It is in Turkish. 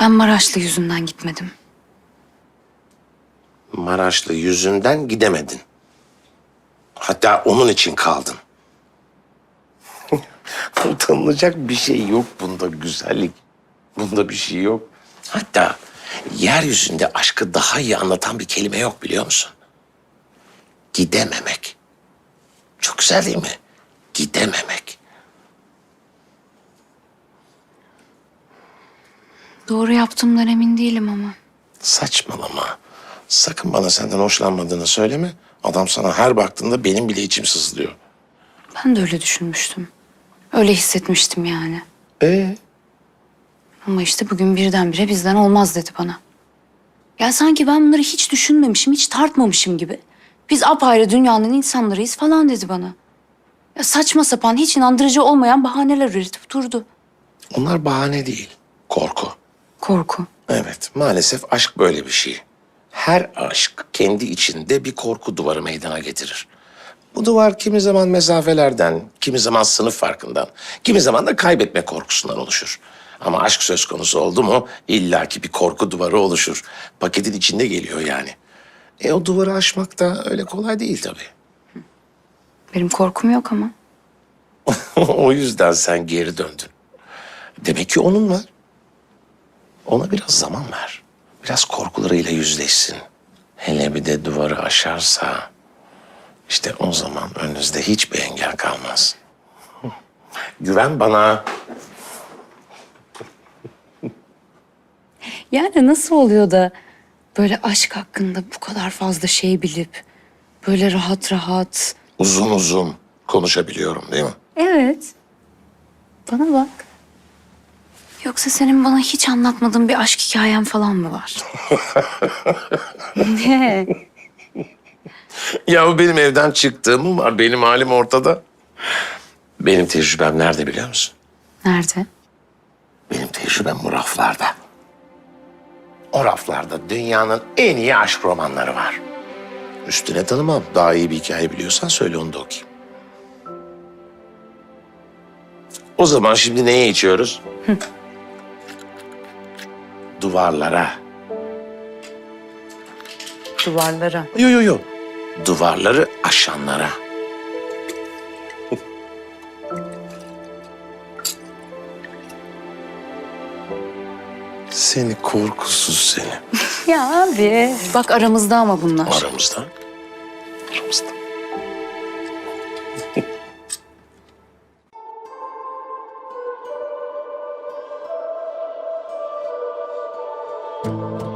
Ben Maraşlı yüzünden gitmedim. Maraşlı yüzünden gidemedin. Hatta onun için kaldın. Utanılacak bir şey yok bunda güzellik. Bunda bir şey yok. Hatta yeryüzünde aşkı daha iyi anlatan bir kelime yok biliyor musun? Gidememek. Çok güzel değil mi? Gidememek. Doğru yaptığımdan emin değilim ama. Saçmalama. Sakın bana senden hoşlanmadığını söyleme. Adam sana her baktığında benim bile içim sızlıyor. Ben de öyle düşünmüştüm. Öyle hissetmiştim yani. Ee? Ama işte bugün birdenbire bizden olmaz dedi bana. Ya sanki ben bunları hiç düşünmemişim, hiç tartmamışım gibi. Biz apayrı dünyanın insanlarıyız falan dedi bana. Ya saçma sapan, hiç inandırıcı olmayan bahaneler üretip durdu. Onlar bahane değil. Korku. Korku. Evet, maalesef aşk böyle bir şey. Her aşk kendi içinde bir korku duvarı meydana getirir. Bu duvar kimi zaman mesafelerden, kimi zaman sınıf farkından, kimi zaman da kaybetme korkusundan oluşur. Ama aşk söz konusu oldu mu illaki bir korku duvarı oluşur. Paketin içinde geliyor yani. E o duvarı aşmak da öyle kolay değil tabii. Benim korkum yok ama. o yüzden sen geri döndün. Demek ki onun var. Ona biraz zaman ver. Biraz korkularıyla yüzleşsin. Hele bir de duvarı aşarsa... işte o zaman önünüzde hiçbir engel kalmaz. Güven bana. Yani nasıl oluyor da böyle aşk hakkında bu kadar fazla şey bilip böyle rahat rahat. Uzun uzun konuşabiliyorum değil mi? Evet. Bana bak. Yoksa senin bana hiç anlatmadığın bir aşk hikayen falan mı var? ne? Ya benim evden çıktığım var. Benim halim ortada. Benim tecrübem nerede biliyor musun? Nerede? Benim tecrübem bu raflarda. O raflarda dünyanın en iyi aşk romanları var. Üstüne tanımam. Daha iyi bir hikaye biliyorsan söyle onu da okuyayım. O zaman şimdi neye içiyoruz? Duvarlara. Duvarlara. Yo yo yo. Duvarları aşanlara. Seni korkusuz seni. Ya abi. Bak aramızda ama bunlar. Aramızda. Aramızda. Bye.